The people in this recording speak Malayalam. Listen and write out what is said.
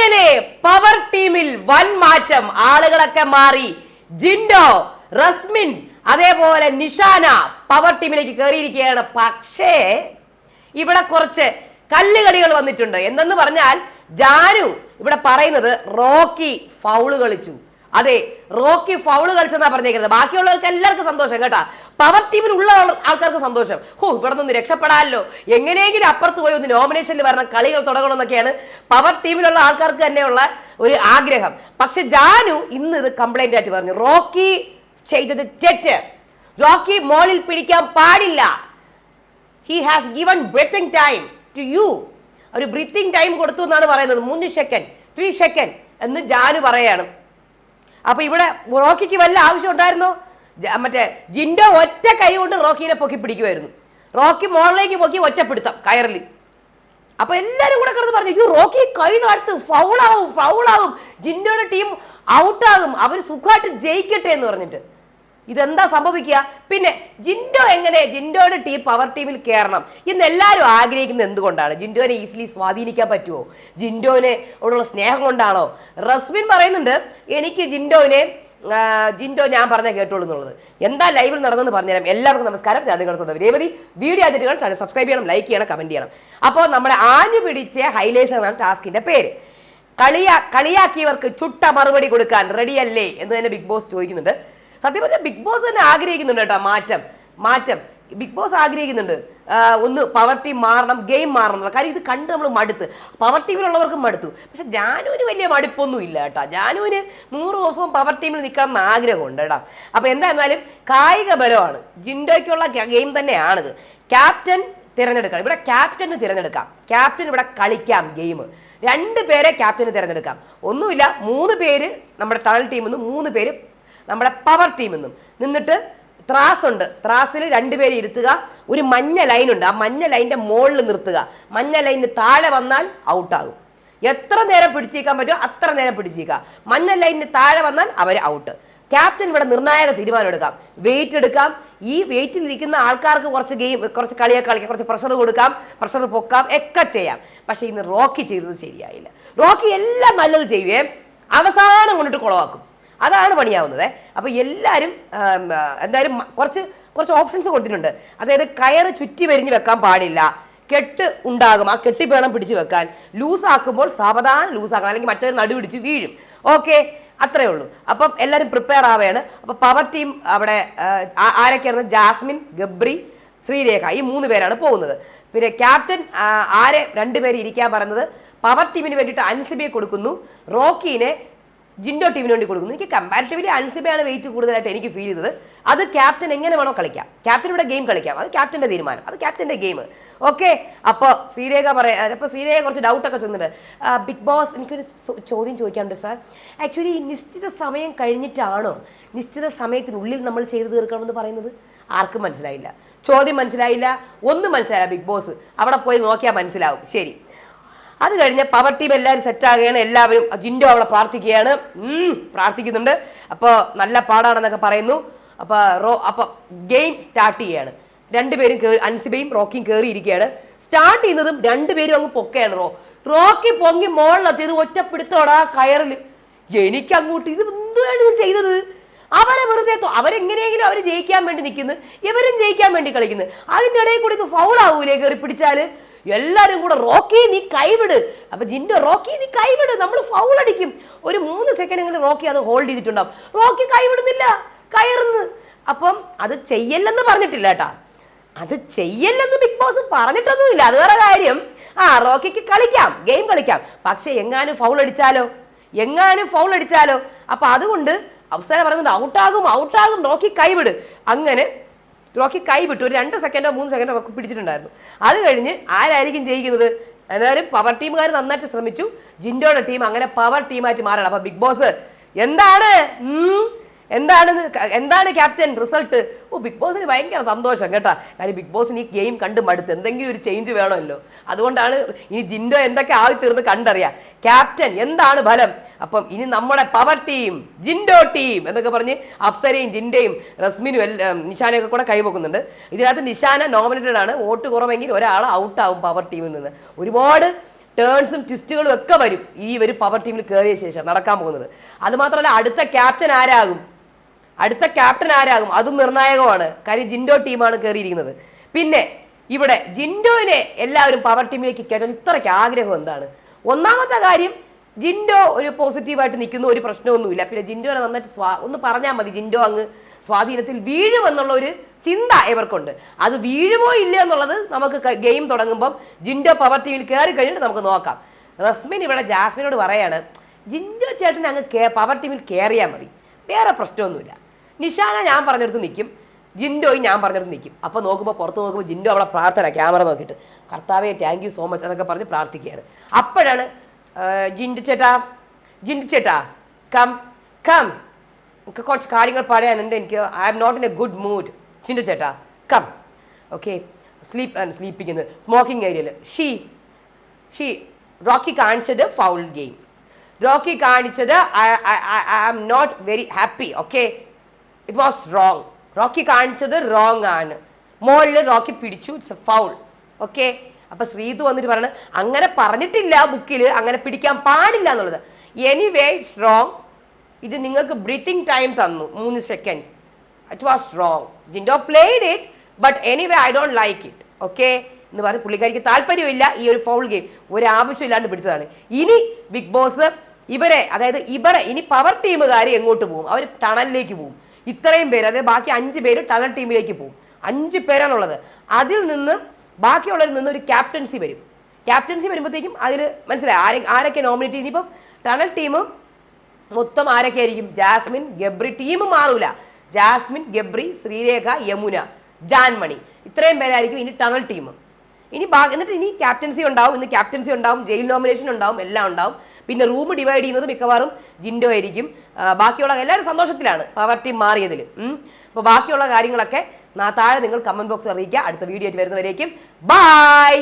അങ്ങനെ പവർ ടീമിൽ വൻ മാറ്റം. ആളുകളൊക്കെ മാറി. ജിൻഡോ റസ്മിൻ അതേപോലെ നിഷാന പവർ ടീമിലേക്ക് കയറിയിരിക്കുകയാണ് പക്ഷേ ഇവിടെ കുറച്ച് കല്ലുകളികൾ വന്നിട്ടുണ്ട്. എന്തെന്ന് പറഞ്ഞാൽ ജാനു ഇവിടെ പറയുന്നത് റോക്കി ഫൗൾ കളിച്ചു. അതെ റോക്കി ഫൗൾ കളിച്ചെന്നാ പറഞ്ഞേക്കുന്നത്. ബാക്കിയുള്ളവർക്ക് എല്ലാവർക്കും സന്തോഷം കേട്ടാ. പവർ ടീമിൽ ഉള്ള ആൾക്കാർക്ക് സന്തോഷം. ഹോ ഇവിടെ നിന്ന് രക്ഷപ്പെടാമല്ലോ എങ്ങനെയെങ്കിലും അപ്പുറത്ത് പോയി ഒന്ന് നോമിനേഷനിൽ വരണം കളികൾ തുടങ്ങണമെന്നൊക്കെയാണ് പവർ ടീമിലുള്ള ആൾക്കാർക്ക് തന്നെയുള്ള ഒരു ആഗ്രഹം. പക്ഷെ ജാനു ഇന്ന് ഇത് കംപ്ലൈന്റ് ആയിട്ട് പറഞ്ഞു. റോക്കി ചെയ്തത് തെറ്റ്. റോക്കി മോളിൽ പിടിക്കാൻ പാടില്ല. He has given breathing time to you ഒരു ബ്രീത്തിങ് ടൈം കൊടുത്തു എന്നാണ് പറയുന്നത്. മൂന്ന് സെക്കൻഡ് ത്രീ സെക്കൻഡ് എന്ന് ജാനു പറയാണ്. അപ്പൊ ഇവിടെ റോക്കിക്ക് വല്ല ആവശ്യം ഉണ്ടായിരുന്നോ? മറ്റേ ജിൻഡോ ഒറ്റ കൈ കൊണ്ട് റോക്കിനെ പൊക്കി പിടിക്കുമായിരുന്നു റോക്കി മോളിലേക്ക് പൊക്കി ഒറ്റപ്പിടുത്തം കയറിൽ അപ്പൊ എല്ലാരും കൂടെ കിടന്ന് പറഞ്ഞു അയ്യോ റോക്കി കൈ താഴ്ത്ത് ഫൗളാവും ഫൗളാവും. ജിൻഡോയുടെ ടീം ഔട്ടാകും അവർ സുഖമായിട്ട് ജയിക്കട്ടെ എന്ന് പറഞ്ഞിട്ട്. ഇതെന്താ സംഭവിക്കുക? പിന്നെ ജിൻഡോ എങ്ങനെ ജിൻഡോയുടെ ടീം പവർ ടീമിൽ കയറണം? എന്ന് എല്ലാവരും ആഗ്രഹിക്കുന്നത് എന്തുകൊണ്ടാണ്? ജിൻഡോനെ ഈസിലി സ്വാധീനിക്കാൻ പറ്റുമോ ജിൻഡോനെ ഉള്ള സ്നേഹം കൊണ്ടാണോ? റസ്മിൻ പറയുന്നുണ്ട് എനിക്ക് ജിൻഡോനെ ജിൻഡോ ഞാൻ പറഞ്ഞ കേട്ടോളൂ എന്നുള്ളത്. എന്താ ലൈവിൽ നടന്നെന്ന് പറഞ്ഞുതരാം. എല്ലാവർക്കും നമസ്കാരം. ഞാൻ നിങ്ങളുടെ സ്വന്തം രേവതി. വീഡിയോ അതിരുകൾ സബ്സ്ക്രൈബ് ചെയ്യണം ലൈക്ക് ചെയ്യണം കമന്റ് ചെയ്യണം. അപ്പോൾ നമ്മുടെ ആഞ്ഞു പിടിച്ച ഹൈലൈറ്റ്സ് എന്നാണ് ടാസ്കിന്റെ പേര്. കളിയാ കളിയാക്കിയവർക്ക് ചുട്ട മറുപടി കൊടുക്കാൻ റെഡിയല്ലേ എന്ന് തന്നെ ബിഗ് ബോസ് ചോദിക്കുന്നുണ്ട്. സത്യം പറഞ്ഞാൽ ബിഗ് ബോസ് തന്നെ ആഗ്രഹിക്കുന്നുണ്ട് കേട്ടോ. മാറ്റം മാറ്റം. ബിഗ് ബോസ് ആഗ്രഹിക്കുന്നുണ്ട്. ഒന്ന് പവർ ടീം മാറണം ഗെയിം മാറണം കാര്യം ഇത് കണ്ട് നമ്മൾ മടുത്ത്. പവർ ടീമിലുള്ളവർക്കും മടുത്തു. പക്ഷെ ജാനുവിന് വലിയ മടുപ്പൊന്നും ഇല്ല കേട്ടോ. ജാനുവിന് നൂറ് ദിവസവും പവർ ടീമിൽ നിൽക്കണം എന്ന് ആഗ്രഹമുണ്ട് കേട്ടോ. അപ്പോൾ എന്തായിരുന്നാലും കായിക ബലമാണ് ജിൻഡോയ്ക്കുള്ള ഗെയിം തന്നെയാണിത്. ക്യാപ്റ്റൻ തിരഞ്ഞെടുക്കാം ഇവിടെ ക്യാപ്റ്റന് തിരഞ്ഞെടുക്കാം. ക്യാപ്റ്റൻ ഇവിടെ കളിക്കാം ഗെയിം. രണ്ട് പേരെ ക്യാപ്റ്റന് തിരഞ്ഞെടുക്കാം. ഒന്നുമില്ല മൂന്ന് പേര് നമ്മുടെ ടണൽ ടീമിൽ നിന്നും മൂന്ന് പേര് നമ്മുടെ പവർ ടീമിൽ നിന്നും നിന്നിട്ട് ത്രാസ് ഉണ്ട് ത്രാസിൽ രണ്ടുപേരെ ഇരുത്തുക. ഒരു മഞ്ഞ ലൈൻ ഉണ്ട് ആ മഞ്ഞ ലൈന്റെ മുകളിൽ നിർത്തുക. മഞ്ഞ ലൈനിന് താഴെ വന്നാൽ ഔട്ടാകും. എത്ര നേരം പിടിച്ചേക്കാൻ പറ്റുമോ അത്ര നേരം പിടിച്ചേക്കുക മഞ്ഞ ലൈനിന് താഴെ വന്നാൽ അവർ ഔട്ട്. ക്യാപ്റ്റൻ ഇവിടെ നിർണായക തീരുമാനം എടുക്കാം. വെയിറ്റ് എടുക്കാം. ഈ വെയിറ്റിൽ ഇരിക്കുന്ന ആൾക്കാർക്ക് കുറച്ച് ഗെയിം കുറച്ച് കളിയൊക്കെ കളിക്കാം. കുറച്ച് പ്രഷർ കൊടുക്കാം. പ്രഷർ പൊക്കാം. ഒക്കെ ചെയ്യാം. പക്ഷേ ഇന്ന് റോക്കി ചെയ്തത് ശരിയായില്ല. റോക്കി എല്ലാം നല്ലത് ചെയ്യുകയും അവസാനം കൊണ്ടിട്ട് കുളവാക്കും അതാണ് പണിയാവുന്നത്. അപ്പോൾ എല്ലാവരും എന്തായാലും കുറച്ച് കുറച്ച് ഓപ്ഷൻസ് കൊടുത്തിട്ടുണ്ട്. അതായത് കയറ് ചുറ്റി വരിഞ്ഞ് വെക്കാൻ പാടില്ല. കെട്ട് ഉണ്ടാകും. ആ കെട്ടി വേണം പിടിച്ച് വെക്കാൻ. ലൂസ് ആക്കുമ്പോൾ സാവധാനം ലൂസ് ആക്കണം. അല്ലെങ്കിൽ മറ്റൊരു നടു പിടിച്ച് വീഴും. ഓക്കെ അത്രേ ഉള്ളൂ. അപ്പം എല്ലാവരും പ്രിപ്പയർ ആവുകയാണ് അപ്പം പവർ ടീം അവിടെ ആ, ആ- ആരൊക്കെയായിരുന്നു? ജാസ്മിൻ ഗബ്രി ശ്രീരേഖ ഈ മൂന്ന് പേരാണ് പോകുന്നത്. പിന്നെ ക്യാപ്റ്റൻ ആരെ രണ്ടുപേരെ ഇരിക്കാൻ പറഞ്ഞത് പവർ ടീമിന് വേണ്ടിയിട്ട് അൻസിബിയെ കൊടുക്കുന്നു. റോക്കീനെ ജിൻഡോ ടീമിന് വേണ്ടി കൊടുക്കുന്നു. എനിക്ക് കമ്പാരിറ്റീവ്ലി അൻസിബയാണ് വെയിറ്റ് കൂടുതലായിട്ട് എനിക്ക് ഫീൽ ചെയ്തത്. അത് ക്യാപ്റ്റൻ എങ്ങനെ വേണോ കളിക്കാം. ക്യാപ്റ്റൻ ഇവിടെ ഗെയിം കളിക്കാം. അത് ക്യാപ്റ്റന്റെ തീരുമാനം. അത് ക്യാപ്റ്റന്റെ ഗെയിം ഓക്കെ അപ്പോൾ ശ്രീരേഖ പറയാ അപ്പോൾ ശ്രീരേഖ കുറച്ച് ഡൗട്ടൊക്കെ ആ, ബിഗ് ബോസ് എനിക്കൊരു ചോദ്യം ചോദിക്കാനുണ്ട് സാർ ആക്ച്വലി നിശ്ചിത സമയം കഴിഞ്ഞിട്ടാണോ? നിശ്ചിത സമയത്തിനുള്ളിൽ നമ്മൾ ചെയ്തു തീർക്കണമെന്ന് പറയുന്നത്? ആർക്കും മനസ്സിലായില്ല. ചോദ്യം മനസ്സിലായില്ല. ഒന്നും മനസ്സിലായില്ല ബിഗ് ബോസ് അവിടെ പോയി നോക്കിയാൽ മനസ്സിലാവും. ശരി. അത് കഴിഞ്ഞ് പവർ ടീം എല്ലാവരും സെറ്റാകുകയാണ് എല്ലാവരും ജിൻഡോ അവളെ പ്രാർത്ഥിക്കുകയാണ്. പ്രാർത്ഥിക്കുന്നുണ്ട്. അപ്പോൾ നല്ല പാടാണെന്നൊക്കെ പറയുന്നു. അപ്പോൾ റോ അപ്പോൾ ഗെയിം സ്റ്റാർട്ട് ചെയ്യാണ്. രണ്ടുപേരും അൻസിബയും റോക്കിയും കയറിയിരിക്കുകയാണ് സ്റ്റാർട്ട് ചെയ്യുന്നതും രണ്ടുപേരും അങ്ങ് പൊക്കയാണ് റോ. റോക്കി പൊങ്ങി മോളിലെത്തിയത് ഒറ്റപ്പിടുത്തോടാ കയറിൽ എനിക്ക് അങ്ങോട്ട് ഇത് എന്താണ് ഇത് ചെയ്തത്? അവരെ വെറുതെ അവരെങ്ങനെയെങ്കിലും അവർ ജയിക്കാൻ വേണ്ടി നിൽക്കുന്നു. ഇവരും ജയിക്കാൻ വേണ്ടി കളിക്കുന്നു. അതിന്റെ ഇടയിൽ കൂടി ഇത് ഫൗളാവൂലേ കയറി പിടിച്ചാൽ? എല്ലാരും കൂടെ റോക്കി നീ കൈവിട്. അപ്പൊ ജിൻഡോ റോക്കി നീ കൈവിട്. നമ്മൾ ഫൗൾ അടിക്കും. ഒരു മൂന്ന് സെക്കൻഡ് എങ്കിലും റോക്കി അത് ഹോൾഡ് ചെയ്തിട്ടുണ്ടാവും. റോക്കി കൈവിടുന്നില്ല. കയറുന്നു. അപ്പം അത് ചെയ്യല്ലെന്ന് പറഞ്ഞിട്ടില്ല കേട്ടാ. അത് ചെയ്യല്ലെന്ന് ബിഗ് ബോസ് പറഞ്ഞിട്ടൊന്നുമില്ല. അത് വേറെ കാര്യം. ആ റോക്കിക്ക് കളിക്കാം. ഗെയിം കളിക്കാം. പക്ഷെ എങ്ങാനും ഫൗൾ അടിച്ചാലോ? എങ്ങാനും ഫൗൾ അടിച്ചാലോ? അപ്പൊ അതുകൊണ്ട് അവസാനം പറയുന്നത് ഔട്ടാകും ഔട്ടാകും റോക്കി കൈവിട്. അങ്ങനെ റോക്കി കൈവിട്ടു ഒരു രണ്ട് സെക്കൻഡോ മൂന്ന് സെക്കൻഡോ ഒക്കെ പിടിച്ചിട്ടുണ്ടായിരുന്നു. അത് കഴിഞ്ഞ് ആരായിരിക്കും ജയിക്കുന്നത്? എന്നാലും പവർ ടീമുകാർ നന്നായിട്ട് ശ്രമിച്ചു. ജിൻഡോയുടെ ടീം അങ്ങനെ പവർ ടീമായിട്ട് മാറണം. അപ്പൊ ബിഗ് ബോസ് എന്താണ്? എന്താണ് എന്താണ് ക്യാപ്റ്റൻ റിസൾട്ട് ഓ ബിഗ് ബോസിന് ഭയങ്കര സന്തോഷം കേട്ടോ. കാര്യം ബിഗ് ബോസിന് ഈ ഗെയിം കണ്ട് മടുത്ത്. എന്തെങ്കിലും ഒരു ചേഞ്ച് വേണമല്ലോ. അതുകൊണ്ടാണ് ഇനി ജിൻഡോ എന്തൊക്കെ ആയി തീർന്ന് കണ്ടറിയാം. ക്യാപ്റ്റൻ എന്താണ് ഫലം? അപ്പം ഇനി നമ്മുടെ പവർ ടീം ജിൻഡോ ടീം എന്നൊക്കെ പറഞ്ഞ് അപ്സരയും ജിൻഡയും റസ്മിനും എല്ലാം നിഷാനയൊക്കെ കൂടെ കൈവെക്കുന്നുണ്ട്. ഇതിനകത്ത് നിഷാന നോമിനേറ്റഡ് ആണ്. വോട്ട് കുറവെങ്കിൽ ഒരാൾ ഔട്ടാവും പവർ ടീമിൽ നിന്ന്. ഒരുപാട് ടേൺസും ട്വിസ്റ്റുകളും ഒക്കെ വരും ഈ ഒരു പവർ ടീമിൽ കയറിയ ശേഷം നടക്കാൻ പോകുന്നത്. അതുമാത്രമല്ല അടുത്ത ക്യാപ്റ്റൻ ആരാകും? അടുത്ത ക്യാപ്റ്റൻ ആരാകും? അതും നിർണായകമാണ്. കാര്യം ജിൻഡോ ടീമാണ് കയറിയിരിക്കുന്നത് പിന്നെ ഇവിടെ ജിൻഡോനെ എല്ലാവരും പവർ ടീമിലേക്ക് കയറ്റാൻ ഇത്രയ്ക്ക് ആഗ്രഹം എന്താണ്? ഒന്നാമത്തെ കാര്യം ജിൻഡോ ഒരു പോസിറ്റീവായിട്ട് നിൽക്കുന്ന ഒരു പ്രശ്നമൊന്നുമില്ല. പിന്നെ ജിൻഡോനെ നന്നായിട്ട് സ്വാ ഒന്ന് പറഞ്ഞാൽ മതി ജിൻഡോ അങ്ങ് സ്വാധീനത്തിൽ വീഴുമെന്നുള്ള ഒരു ചിന്ത ഇവർക്കുണ്ട്. അത് വീഴുമോ ഇല്ല എന്നുള്ളത് നമുക്ക് ഗെയിം തുടങ്ങുമ്പം ജിൻഡോ പവർ ടീമിൽ കയറി കഴിഞ്ഞിട്ട് നമുക്ക് നോക്കാം. റസ്മിൻ ഇവിടെ ജാസ്മിനോട് പറയാണ് ജിൻഡോ ചേട്ടൻ അങ്ങ് പവർ ടീമിൽ കയറിയാൽ മതി. വേറെ പ്രശ്നമൊന്നുമില്ല. നിഷാന ഞാൻ പറഞ്ഞെടുത്ത് നിൽക്കും. ജിൻഡോയും ഞാൻ പറഞ്ഞിട്ട് നിൽക്കും അപ്പോൾ നോക്കുമ്പോൾ പുറത്ത് നോക്കുമ്പോൾ ജിൻഡോ അവളെ പ്രാർത്ഥന ക്യാമറ നോക്കിയിട്ട്. കർത്താവെ താങ്ക് യു സോ മച്ച് എന്നൊക്കെ പറഞ്ഞ് പ്രാർത്ഥിക്കുകയാണ്. അപ്പോഴാണ് ജിൻഡു ചേട്ടാ ജിൻഡു ചേട്ടാ കം കം. എനിക്ക് കുറച്ച് കാര്യങ്ങൾ പറയാനുണ്ട്. എനിക്ക് I am not in a good mood Jinto ചേട്ടാ കം. ഓക്കെ സ്ലീപ്പ് സ്ലീപ്പിക്കുന്നത് സ്മോക്കിംഗ് ഏരിയയിൽ ഷീ ഷീ റോക്കി കാണിച്ചത് ഫൗൾ ഗെയിം റോക്കി കാണിച്ചത് I am not very happy okay it was wrong Rocky കാണിച്ചത് റോങ് ആണ്. മോളിൽ റോക്കി പിടിച്ചു ഇറ്റ്സ് എ ഫൗൾ ഓക്കെ അപ്പൊ ശ്രീതു വന്നിട്ട് പറയണത് അങ്ങനെ പറഞ്ഞിട്ടില്ല ബുക്കിൽ അങ്ങനെ പിടിക്കാൻ പാടില്ല എന്നുള്ളത്. എനിവേ ഇറ്റ്സ് റോങ് ഇത് നിങ്ങൾക്ക് ബ്രീത്തിങ് ടൈം തന്നു മൂന്ന് second it was wrong Jinto played it but anyway I don't like it okay എന്ന് പറഞ്ഞ് പുള്ളിക്കാരിക്ക് താല്പര്യമില്ല ഈ ഒരു ഫൗൾ ഗെയിം ഒരു ആവശ്യമില്ലാണ്ട് പിടിച്ചതാണ്. ഇനി ബിഗ് ബോസ് ഇവരെ അതായത് ഇവരെ ഇനി പവർ ടീമുകാർ എങ്ങോട്ട് പോകും അവർ ടണലിലേക്ക് പോകും ഇത്രയും പേര് അതായത് ബാക്കി അഞ്ച് പേര് ടണൽ ടീമിലേക്ക് പോകും. അഞ്ച് പേരാണുള്ളത്. അതിൽ നിന്ന് ബാക്കിയുള്ളവരിൽ നിന്ന് ഒരു ക്യാപ്റ്റൻസി വരും. ക്യാപ്റ്റൻസി വരുമ്പോഴത്തേക്കും അതിൽ മനസ്സിലായി ആരെ ആരൊക്കെ നോമിനേറ്റ് ഇനിയിപ്പം ടണൽ ടീം മൊത്തം ആരൊക്കെ ആയിരിക്കും? ജാസ്മിൻ ഗബ്രി ടീം മാറൂല. ജാസ്മിൻ ഗബ്രി ശ്രീരേഖ യമുന ജാൻമണി. ഇത്രയും പേരായിരിക്കും ഇനി ടണൽ ടീം ഇനി എന്നിട്ട് ഇനി ക്യാപ്റ്റൻസി ഉണ്ടാവും. ഇന്ന് ക്യാപ്റ്റൻസി ഉണ്ടാവും. ജയിൽ നോമിനേഷൻ ഉണ്ടാവും. എല്ലാം ഉണ്ടാവും. പിന്നെ റൂം ഡിവൈഡ് ചെയ്യുന്നത് മിക്കവാറും ജിൻഡോ ആയിരിക്കും. ബാക്കിയുള്ള എല്ലാവരും സന്തോഷത്തിലാണ്. പവർ ടീം മാറിയതിൽ അപ്പോൾ ബാക്കിയുള്ള കാര്യങ്ങളൊക്കെ താഴെ നിങ്ങൾ കമന്റ് ബോക്സിൽ അറിയിക്കുക. അടുത്ത വീഡിയോ ആയിട്ട് വരുന്നവരേക്കും. ബൈ